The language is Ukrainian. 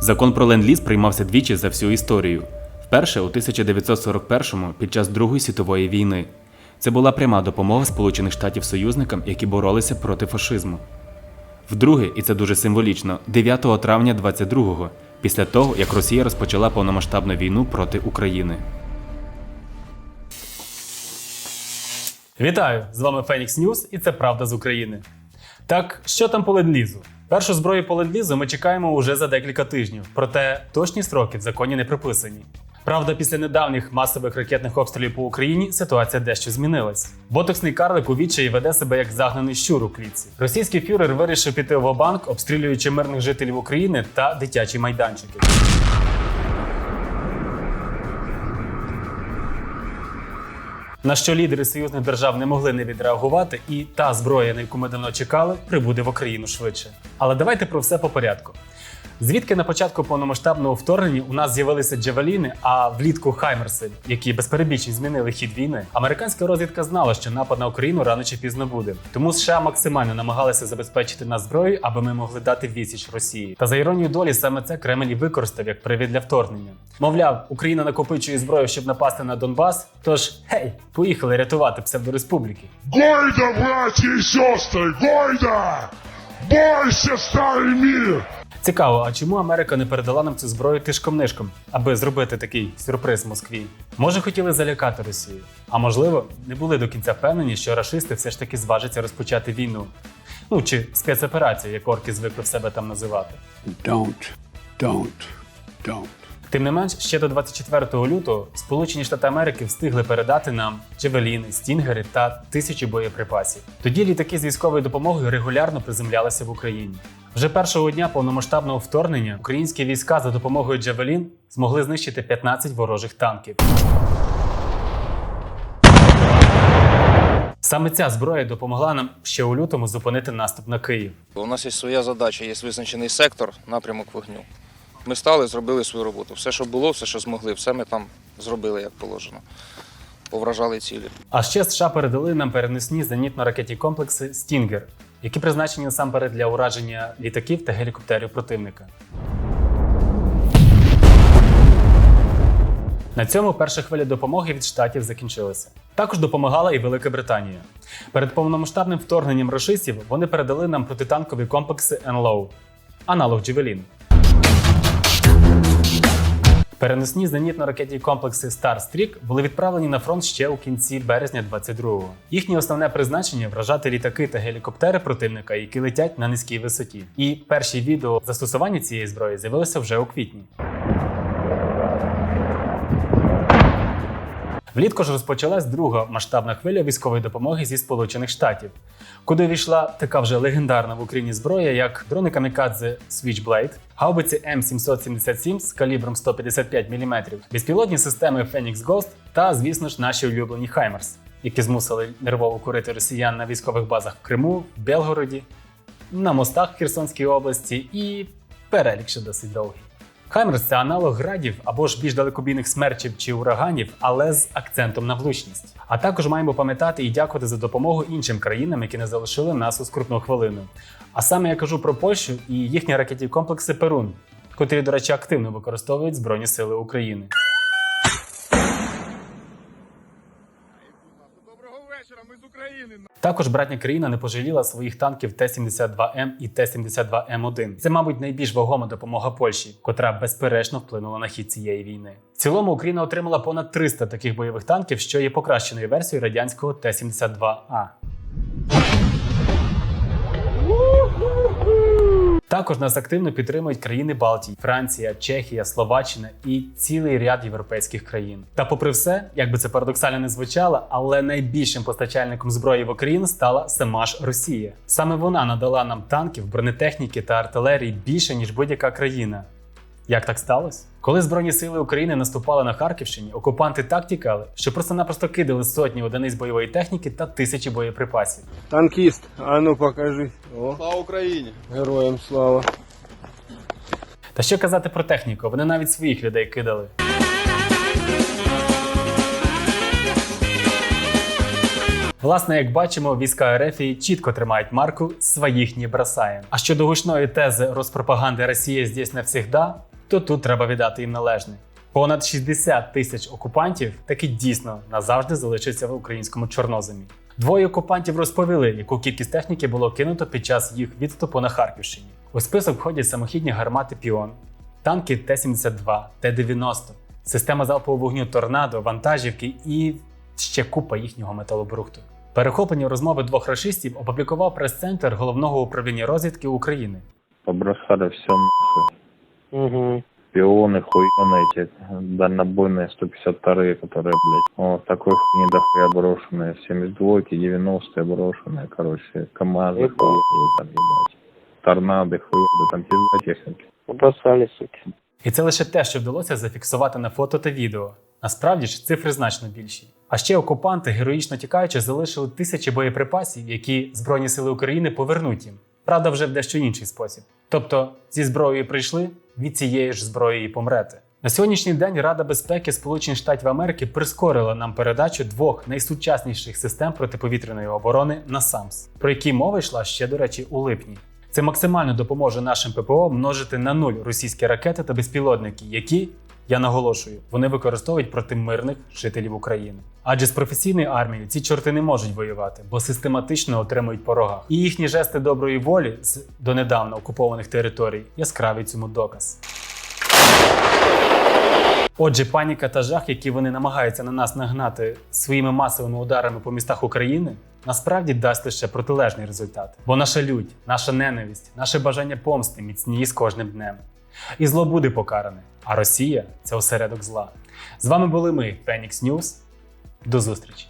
Закон про ленд-ліз приймався двічі за всю історію. Вперше у 1941-му під час Другої світової війни. Це була пряма допомога Сполучених Штатів союзникам, які боролися проти фашизму. Вдруге, і це дуже символічно, 9 травня 22-го, після того, як Росія розпочала повномасштабну війну проти України. Вітаю! З вами Phoenix News і це Правда з України. Так, що там по ленд-лізу? Першу зброю по ленд-лізу ми чекаємо уже за декілька тижнів, проте точні строки в законі не приписані. Правда, після недавніх масових ракетних обстрілів по Україні ситуація дещо змінилась. Ботоксний карлик у відчаї веде себе як загнаний щур у клітці. Російський фюрер вирішив піти в банк, обстрілюючи мирних жителів України та дитячі майданчики. На що лідери союзних держав не могли не відреагувати, і та зброя, на яку ми давно чекали, прибуде в Україну швидше. Але давайте про все по порядку. Звідки на початку повномасштабного вторгнення у нас з'явилися джавеліни, а влітку хаймерси, які без перебільшень змінили хід війни, американська розвідка знала, що напад на Україну рано чи пізно буде. Тому США максимально намагалися забезпечити нас зброєю, аби ми могли дати відсіч Росії. Та за іронією долі саме це Кремль і використав як привід для вторгнення. Мовляв, Україна накопичує зброю, щоб напасти на Донбас. Тож гей, поїхали рятувати псевдореспубліки. Гойда, братья и сестры, Гойда! Бойся, старый мир! Цікаво, а чому Америка не передала нам цю зброю тишком-нишком, аби зробити такий сюрприз Москві? Може, хотіли залякати Росію, а можливо, не були до кінця впевнені, що рашисти все ж таки зважаться розпочати війну. Ну чи спецоперацію, як орки звикли в себе там називати. Don't, don't, don't. Тим не менш, ще до 24 лютого Сполучені Штати Америки встигли передати нам джевеліни, стінгери та тисячі боєприпасів. Тоді літаки з військовою допомогою регулярно приземлялися в Україні. Вже першого дня повномасштабного вторгнення українські війська за допомогою джевелін змогли знищити 15 ворожих танків. Саме ця зброя допомогла нам ще у лютому зупинити наступ на Київ. У нас є своя задача, є визначений сектор, напрямок вогню. Ми стали, зробили свою роботу. Все, що було, все, що змогли, все ми там зробили як положено. Повражали цілі. А ще США передали нам переносні зенітно-ракетні комплекси Стінгер, які призначені насамперед для ураження літаків та гелікоптерів противника. На цьому перша хвиля допомоги від штатів закінчилася. Також допомагала і Велика Британія. Перед повномасштабним вторгненням рашистів вони передали нам протитанкові комплекси НЛО, аналог Джевелін. Переносні зенітно-ракетні комплекси Starstreak були відправлені на фронт ще у кінці березня 22-го. Їхнє основне призначення вражати літаки та гелікоптери противника, які летять на низькій висоті. І перші відео застосування цієї зброї з'явилися вже у квітні. Влітку ж розпочалась друга масштабна хвиля військової допомоги зі Сполучених Штатів, куди війшла така вже легендарна в Україні зброя, як дрони камікадзе Switchblade, гаубиці М777 з калібром 155 мм, безпілотні системи Phoenix Ghost та, звісно ж, наші улюблені Хаймерс, які змусили нервово курити росіян на військових базах в Криму, в Белгороді, на мостах в Херсонській області і перелік ще досить довгий. Хаймерс це аналог градів або ж більш далекобійних смерчів чи ураганів, але з акцентом на влучність. А також маємо пам'ятати і дякувати за допомогу іншим країнам, які не залишили нас у скрутну хвилину. А саме я кажу про Польщу і їхні ракетні комплекси Перун, котрі, до речі, активно використовують Збройні Сили України. Також братня країна не пожаліла своїх танків Т-72М і Т-72М1. Це, мабуть, найбільш вагома допомога Польщі, котра безперечно вплинула на хід цієї війни. В цілому Україна отримала понад 300 таких бойових танків, що є покращеною версією радянського Т-72А. Також нас активно підтримують країни Балтії, Франція, Чехія, Словаччина і цілий ряд європейських країн. Та, попри все, як би це парадоксально не звучало, але найбільшим постачальником зброї в Україну стала сама ж Росія. Саме вона надала нам танків, бронетехніки та артилерії більше ніж будь-яка країна. Як так сталося? Коли Збройні сили України наступали на Харківщині, окупанти так тікали, що просто-напросто кидали сотні одиниць бойової техніки та тисячі боєприпасів. Танкіст, а ну покажи. О, Слава Україні! героям слава. Та що казати про техніку? Вони навіть своїх людей кидали. Власне, як бачимо, війська РФ чітко тримають марку своїх не бросаєм. А щодо гучної тези розпропаганди Росія здесь навсегда, то тут треба віддати їм належне. Понад 60 тисяч окупантів таки дійсно назавжди залишаться в українському чорноземі. Двоє окупантів розповіли, яку кількість техніки було кинуто під час їх відступу на Харківщині. У список входять самохідні гармати Піон, танки Т-72, Т-90, система залпового вогню Торнадо, вантажівки і ще купа їхнього металобрухту. Перехоплені розмови двох рашистів опублікував прес-центр головного управління розвідки України. Побросали все нахуй. Угу. Пионы, хуёны эти, дальнобойные 152-е, которые, блядь, вот такой хуйни дохуя брошенные, 72-ки, 90-е брошенные, короче, КамАЗы, Ебать. хуёвые там, ебать. Торнады, хуёвые, там пизда техники. Побросали, суки. І це лише те, що вдалося зафіксувати на фото та відео. Насправді ж цифри значно більші. А ще окупанти, героїчно тікаючи, залишили тисячі боєприпасів, які Збройні Сили України повернуть їм. Правда, вже в дещо інший спосіб. Тобто, зі зброєю прийшли, від цієї ж зброї і помрете. На сьогоднішній день Рада безпеки Сполучених Штатів Америки прискорила нам передачу двох найсучасніших систем протиповітряної оборони на САМС, про які мова йшла ще, до речі, у липні. Це максимально допоможе нашим ППО множити на нуль російські ракети та безпілотники, які, я наголошую, вони використовують проти мирних жителів України. Адже з професійною армією ці чорти не можуть воювати, бо систематично отримують по рогах. І їхні жести доброї волі з донедавна окупованих територій яскравий цьому доказ. Отже, паніка та жах, які вони намагаються на нас нагнати своїми масовими ударами по містах України, насправді дасть лише протилежний результат. Бо наша лють, наша ненависть, наше бажання помсти міцніє з кожним днем. І зло буде покаране, а Росія це осередок зла. З вами були ми, Phoenix News. До зустрічі!